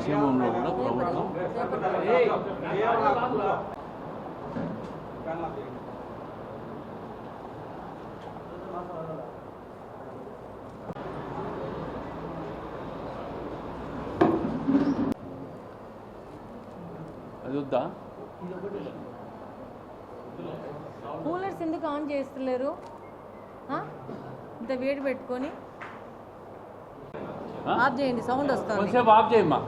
సంక్షేమంలో కూడా ప్రభుత్వం. అది వద్దా? కూలర్స్ ఎందుకు ఆన్ చేస్తలేరు? ఆ? ఇంత వేడి పెట్టుకొని? ఆఫ్ చేయండి సౌండ్ వస్తుంది. కొంచెంసేపు ఆఫ్ చేయమ్మా.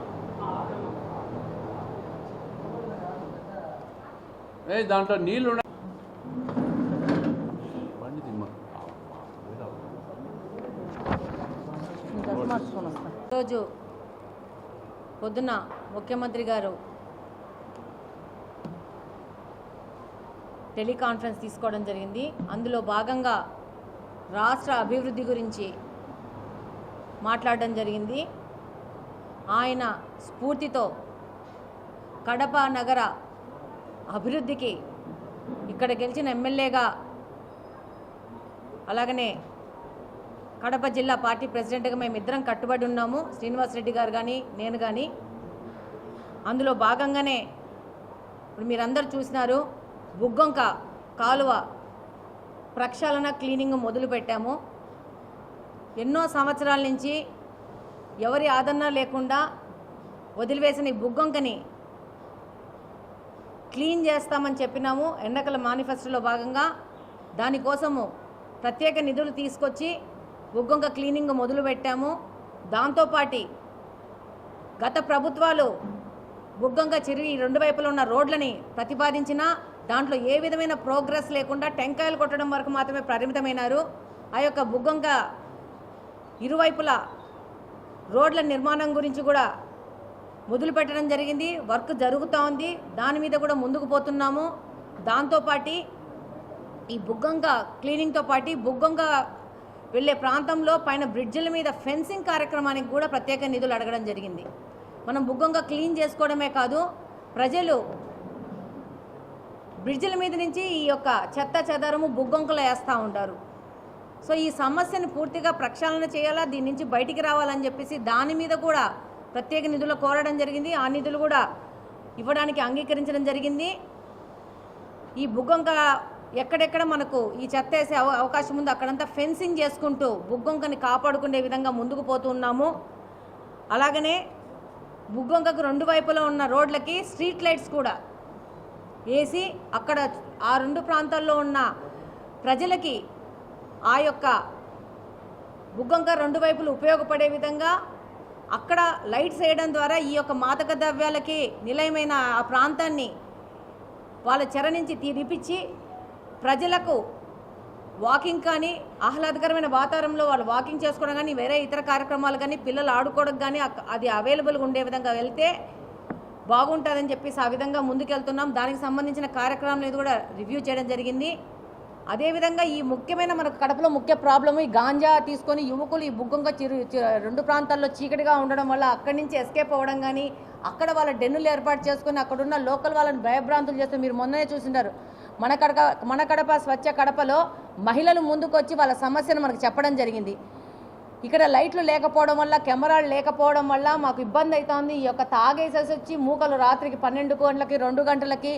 ఏ దాంట్లో నీళ్ళు ఉన్నాయి బండి దిమ్మా ముఖ్యమంత్రి గారు టెలికాన్ఫరెన్స్ తీసుకోవడం జరిగింది. అందులో భాగంగా రాష్ట్ర అభివృద్ధి గురించి మాట్లాడడం జరిగింది. ఆయన స్ఫూర్తితో కడప నగర అభివృద్ధికి ఇక్కడ గెలిచిన ఎమ్మెల్యేగా అలాగనే కడప జిల్లా పార్టీ ప్రెసిడెంట్గా మేము ఇద్దరం కట్టుబడి ఉన్నాము. శ్రీనివాస్ రెడ్డి గారు కానీ నేను కానీ అందులో భాగంగానే ఇప్పుడు మీరందరూ చూసినారు బుగ్గొంక కాలువ ప్రక్షాళన క్లీనింగ్ మొదలుపెట్టాము ఎన్నో సంవత్సరాల నుంచి ఎవరి ఆదరణ లేకుండా వదిలివేసిన ఈ బుగ్గొంకని క్లీన్ చేస్తామని చెప్పినాము. ఎన్నికల మేనిఫెస్టోలో భాగంగా దానికోసము ప్రత్యేక నిధులు తీసుకొచ్చి ఉగ్గొంక క్లీనింగ్ మొదలు పెట్టాము. దాంతోపాటి గత ప్రభుత్వాలు బుగ్గంగా చిరివి రెండు వైపులా ఉన్న రోడ్లని ప్రతిపాదించినా దాంట్లో ఏ విధమైన ప్రోగ్రెస్ లేకుండా టెంకాయలు కొట్టడం వరకు మాత్రమే పరిమితమైనారు. ఆ యొక్క బుగ్గంక ఇరువైపులా రోడ్ల నిర్మాణం గురించి కూడా మొదలు పెట్టడం జరిగింది. వర్క్ జరుగుతూ ఉంది దాని మీద కూడా ముందుకు పోతున్నాము. దాంతోపాటి ఈ బుగ్గంక క్లీనింగ్తో పాటు బుగ్గంక వెళ్ళే ప్రాంతంలో పైన బ్రిడ్జిల మీద ఫెన్సింగ్ కార్యక్రమానికి కూడా ప్రత్యేక నిధులు అడగడం జరిగింది. మనం బుగ్గంగా క్లీన్ చేసుకోవడమే కాదు ప్రజలు బ్రిడ్జిల మీద నుంచి ఈ యొక్క చెత్త చెదరము బుగ్గొంకలు వేస్తూ ఉంటారు. సో ఈ సమస్యను పూర్తిగా ప్రక్షాళన చేయాలా? దీని నుంచి బయటికి రావాలని చెప్పేసి దాని మీద కూడా ప్రత్యేక నిధులు కోరడం జరిగింది. ఆ నిధులు కూడా ఇవ్వడానికి అంగీకరించడం జరిగింది. ఈ బుగ్గొంక ఎక్కడెక్కడ మనకు ఈ చెత్త వేసే అవ- అవకాశం ఉందో అక్కడంతా ఫెన్సింగ్ చేసుకుంటూ బుగ్గొంకని కాపాడుకునే విధంగా ముందుకు పోతూ ఉన్నాము. అలాగనే బుగ్గొంకకు రెండు వైపులా ఉన్న రోడ్లకి స్ట్రీట్ లైట్స్ కూడా వేసి అక్కడ ఆ రెండు ప్రాంతాల్లో ఉన్న ప్రజలకి ఆ యొక్క బుగ్గొంక రెండు వైపులు ఉపయోగపడే విధంగా అక్కడ లైట్స్ వేయడం ద్వారా ఈ యొక్క మాదక ద్రవ్యాలకి నిలయమైన ఆ ప్రాంతాన్ని వాళ్ళ చెర నుంచి తీరిపించి ప్రజలకు వాకింగ్ కానీ ఆహ్లాదకరమైన వాతావరణంలో వాళ్ళు వాకింగ్ చేసుకోవడం కానీ వేరే ఇతర కార్యక్రమాలు కానీ పిల్లలు ఆడుకోవడం కానీ అది అవైలబుల్గా ఉండే విధంగా వెళ్తే బాగుంటుందని చెప్పేసి ఆ విధంగా ముందుకెళ్తున్నాం. దానికి సంబంధించిన కార్యక్రమం ఇది కూడా రివ్యూ చేయడం జరిగింది. అదేవిధంగా ఈ ముఖ్యమైన మనకు కడపలో ముఖ్య ప్రాబ్లము ఈ గాంజా తీసుకొని యువకులు ఈ బుగ్గంగా చిరు చి- రెండు ప్రాంతాల్లో చీకటిగా ఉండడం వల్ల అక్కడి నుంచి ఎస్కేప్ అవ్వడం కానీ అక్కడ వాళ్ళ డెన్నులు ఏర్పాటు చేసుకొని అక్కడున్న లోకల్ వాళ్ళని భయభ్రాంతులు చేస్తూ మీరు మొన్ననే చూసింటారు. మన కడప మన కడప స్వచ్ఛ కడపలో మహిళలు ముందుకొచ్చి వాళ్ళ సమస్యను మనకు చెప్పడం జరిగింది. ఇక్కడ లైట్లు లేకపోవడం వల్ల కెమెరాలు లేకపోవడం వల్ల మాకు ఇబ్బంది అవుతోంది ఈ యొక్క తాగేసేసి వచ్చి మూకలు రాత్రికి పన్నెండు గంటలకి రెండు గంటలకి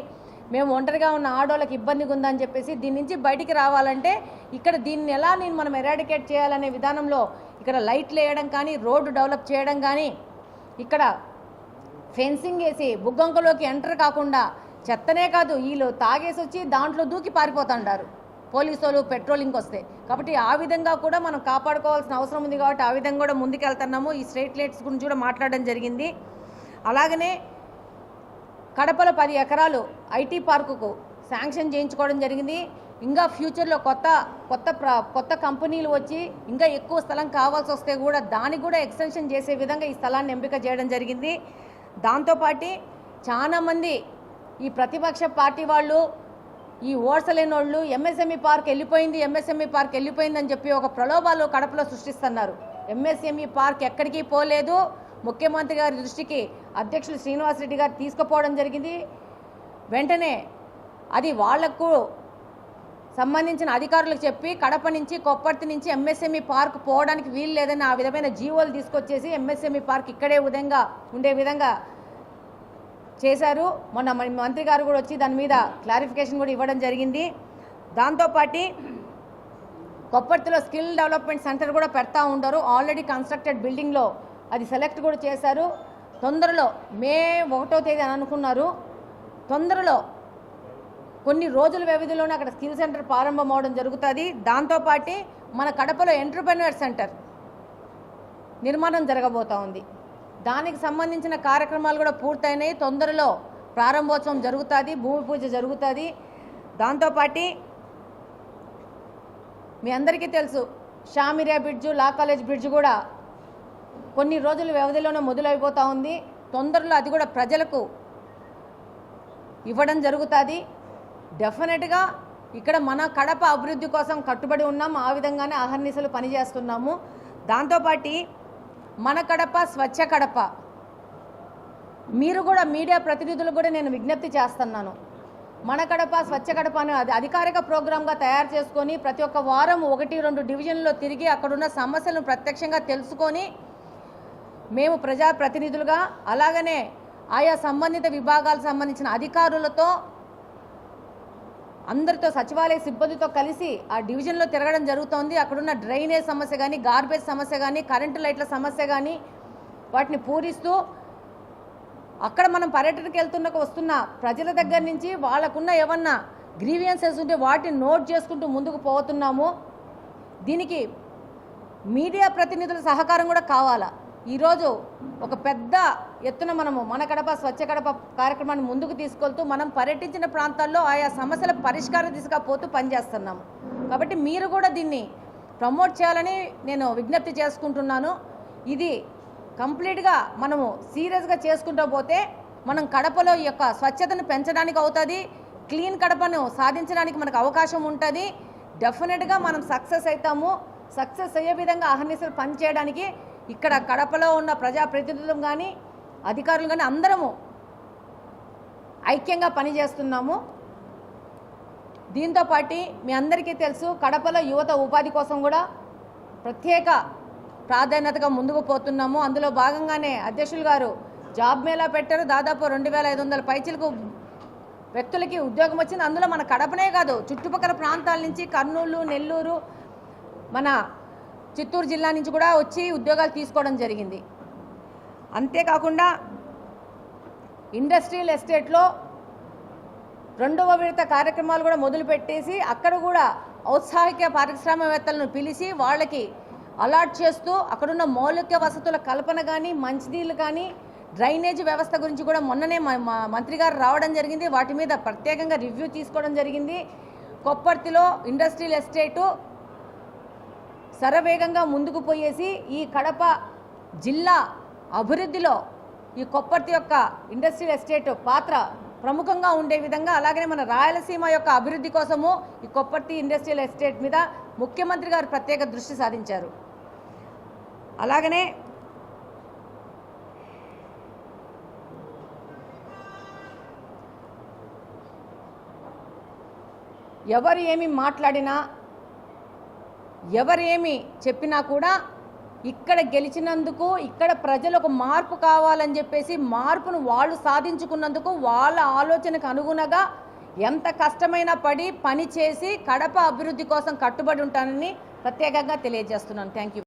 మేము ఒంటరిగా ఉన్న ఆడోళ్ళకి ఇబ్బందిగా ఉందని చెప్పేసి దీని నుంచి బయటికి రావాలంటే ఇక్కడ దీన్ని ఎలా నేను మనం ఎరాడికేట్ చేయాలనే విధానంలో ఇక్కడ లైట్లు వేయడం కానీ రోడ్డు డెవలప్ చేయడం కానీ ఇక్కడ ఫెన్సింగ్ వేసి బుగ్గంకలోకి ఎంటర్ కాకుండా చెత్తనే కాదు వీళ్ళు తాగేసి వచ్చి దాంట్లో దూకి పారిపోతుంటారు. పోలీసు వాళ్ళు పెట్రోలింగ్కి వస్తే. కాబట్టి ఆ విధంగా కూడా మనం కాపాడుకోవాల్సిన అవసరం ఉంది కాబట్టి ఆ విధంగా కూడా ముందుకెళ్తున్నాము. ఈ స్ట్రీట్ లైట్స్ గురించి కూడా మాట్లాడడం జరిగింది. అలాగనే కడపలో పది ఎకరాలు ఐటీ పార్కుకు శాంక్షన్ చేయించుకోవడం జరిగింది. ఇంకా ఫ్యూచర్లో కొత్త కొత్త ప్ర కొత్త కంపెనీలు వచ్చి ఇంకా ఎక్కువ స్థలం కావాల్సి వస్తే కూడా దానికి కూడా ఎక్స్టెన్షన్ చేసే విధంగా ఈ స్థలాన్ని ఎంపిక చేయడం జరిగింది. దాంతోపాటి చాలామంది ఈ ప్రతిపక్ష పార్టీ వాళ్ళు ఈ ఓడ్సలేని వాళ్ళు ఎంఎస్ఎంఈ పార్క్ వెళ్ళిపోయింది ఎంఎస్ఎంఈ పార్క్ వెళ్ళిపోయిందని చెప్పి ఒక ప్రలోభాలు కడపలో సృష్టిస్తున్నారు. ఎంఎస్ఎంఈ పార్క్ ఎక్కడికి పోలేదు. ముఖ్యమంత్రి గారి దృష్టికి అధ్యక్షులు శ్రీనివాసరెడ్డి గారు తీసుకుపోవడం జరిగింది. వెంటనే అది వాళ్ళకు సంబంధించిన అధికారులకు చెప్పి కడప నుంచి కొప్పర్తి నుంచి ఎంఎస్ఎంఈ పార్క్ పోవడానికి వీలు లేదని ఆ విధమైన జీవోలు తీసుకొచ్చేసి ఎంఎస్ఎంఈ పార్క్ ఇక్కడే విధంగా ఉండే విధంగా చేశారు. మొన్న మన మంత్రి గారు కూడా వచ్చి దాని మీద క్లారిఫికేషన్ కూడా ఇవ్వడం జరిగింది. దాంతోపాటి కొప్పర్తిలో స్కిల్ డెవలప్మెంట్ సెంటర్ కూడా పెడతా ఉంటారు ఆల్రెడీ కన్స్ట్రక్టెడ్ బిల్డింగ్లో అది సెలెక్ట్ కూడా చేశారు. తొందరలో మే ఒకటో తేదీ అని అనుకున్నారు. తొందరలో కొన్ని రోజుల వ్యవధిలోనే అక్కడ స్కిల్ సెంటర్ ప్రారంభం అవడం జరుగుతుంది. దాంతోపాటి మన కడపలో ఎంటర్ప్రెన్యూర్ సెంటర్ నిర్మాణం జరగబోతూ ఉంది. దానికి సంబంధించిన కార్యక్రమాలు కూడా పూర్తయినాయి. తొందరలో ప్రారంభోత్సవం జరుగుతుంది భూమి పూజ జరుగుతుంది. దాంతోపాటి మీ అందరికీ తెలుసు షామిరియా బ్రిడ్జు లా కాలేజ్ బ్రిడ్జ్ కూడా కొన్ని రోజుల వ్యవధిలోనే మొదలైపోతూ ఉంది. తొందరలో అది కూడా ప్రజలకు ఇవ్వడం జరుగుతుంది. డెఫినెట్గా ఇక్కడ మన కడప అభివృద్ధి కోసం కట్టుబడి ఉన్నాం. ఆ విధంగానే అహర్నిశలు పనిచేస్తున్నాము. దాంతోపాటి మన కడప స్వచ్ఛ కడప. మీరు కూడా మీడియా ప్రతినిధులు కూడా నేను విజ్ఞప్తి చేస్తున్నాను. మన కడప స్వచ్ఛ కడప అనే అది అధికారిక ప్రోగ్రామ్గా తయారు చేసుకొని ప్రతి ఒక్క వారం ఒకటి రెండు డివిజన్లో తిరిగి అక్కడున్న సమస్యలను ప్రత్యక్షంగా తెలుసుకొని మేము ప్రజా ప్రతినిధులుగా అలాగనే ఆయా సంబంధిత విభాగాలకు సంబంధించిన అధికారులతో అందరితో సచివాలయ సిబ్బందితో కలిసి ఆ డివిజన్లో తిరగడం జరుగుతోంది. అక్కడున్న డ్రైనేజ్ సమస్య కానీ గార్బేజ్ సమస్య కానీ కరెంటు లైట్ల సమస్య కానీ వాటిని పూరిస్తూ అక్కడ మనం పర్యటనకు వెళ్తున్న వస్తున్న ప్రజల దగ్గర నుంచి వాళ్ళకున్న ఏమన్నా గ్రీవియన్సెస్ ఉంటే వాటిని నోట్ చేసుకుంటూ ముందుకు పోతున్నాము. దీనికి మీడియా ప్రతినిధుల సహకారం కూడా కావాలా? ఈరోజు ఒక పెద్ద ఎత్తున మనము మన కడప స్వచ్ఛ కడప కార్యక్రమాన్ని ముందుకు తీసుకెళ్తూ మనం పర్యటించిన ప్రాంతాల్లో ఆయా సమస్యల పరిష్కార దిశగా పోతూ పనిచేస్తున్నాము. కాబట్టి మీరు కూడా దీన్ని ప్రమోట్ చేయాలని నేను విజ్ఞప్తి చేసుకుంటున్నాను. ఇది కంప్లీట్గా మనము సీరియస్గా చేసుకుంటూ పోతే మనం కడపలో యొక్క స్వచ్ఛతను పెంచడానికి అవుతుంది క్లీన్ కడపను సాధించడానికి మనకు అవకాశం ఉంటుంది. డెఫినెట్గా మనం సక్సెస్ అవుతాము సక్సెస్ అయ్యే విధంగా అహర్నిశలు పనిచేయడానికి ఇక్కడ కడపలో ఉన్న ప్రజాప్రతినిధులు కానీ అధికారులు కానీ అందరము ఐక్యంగా పనిచేస్తున్నాము. దీంతో పాటు మీ అందరికీ తెలుసు కడపలో యువత ఉపాధి కోసం కూడా ప్రత్యేక ప్రాధాన్యతగా ముందుకు పోతున్నాము. అందులో భాగంగానే అధ్యక్షులు గారు జాబ్ మేళా పెట్టారు. దాదాపు రెండు వేల ఐదు వందల పైచీలకు వ్యక్తులకి ఉద్యోగం వచ్చింది. అందులో మన కడపనే కాదు చుట్టుపక్కల ప్రాంతాల నుంచి కర్నూలు నెల్లూరు మన చిత్తూరు జిల్లా నుంచి కూడా వచ్చి ఉద్యోగాలు తీసుకోవడం జరిగింది. అంతేకాకుండా ఇండస్ట్రియల్ ఎస్టేట్లో రెండవ విడత కార్యక్రమాలు కూడా మొదలుపెట్టేసి అక్కడ కూడా ఔత్సాహిక పారిశ్రామికవేత్తలను పిలిచి వాళ్ళకి అలాట్ చేస్తూ అక్కడున్న మౌలిక వసతుల కల్పన కానీ మంచినీళ్ళు కానీ డ్రైనేజ్ వ్యవస్థ గురించి కూడా మొన్ననే మంత్రి గారు రావడం జరిగింది. వాటి మీద ప్రత్యేకంగా రివ్యూ తీసుకోవడం జరిగింది. కొప్పర్తిలో ఇండస్ట్రియల్ ఎస్టేటు శరవేగంగా ముందుకు పోయేసి ఈ కడప జిల్లా అభివృద్ధిలో ఈ కొప్పర్తి యొక్క ఇండస్ట్రియల్ ఎస్టేట్ పాత్ర ప్రముఖంగా ఉండే విధంగా అలాగనే మన రాయలసీమ యొక్క అభివృద్ధి కోసము ఈ కొప్పర్తి ఇండస్ట్రియల్ ఎస్టేట్ మీద ముఖ్యమంత్రి గారు ప్రత్యేక దృష్టి సాధించారు అలాగనే ఎవరు ఏమి మాట్లాడినా ఎవరు ఏమి చెప్పినా కూడా ఇక్కడ గెలిచినందుకు ఇక్కడ ప్రజలకు మార్పు కావాలని చెప్పేసి మార్పును వాళ్ళు సాధించుకున్నందుకు వాళ్ళ ఆలోచనకు అనుగుణంగా ఎంత కష్టమైనా పడి పని చేసి కడప అభివృద్ధి కోసం కట్టుబడి ఉంటానని ప్రత్యేకంగా తెలియజేస్తున్నాను. Thank you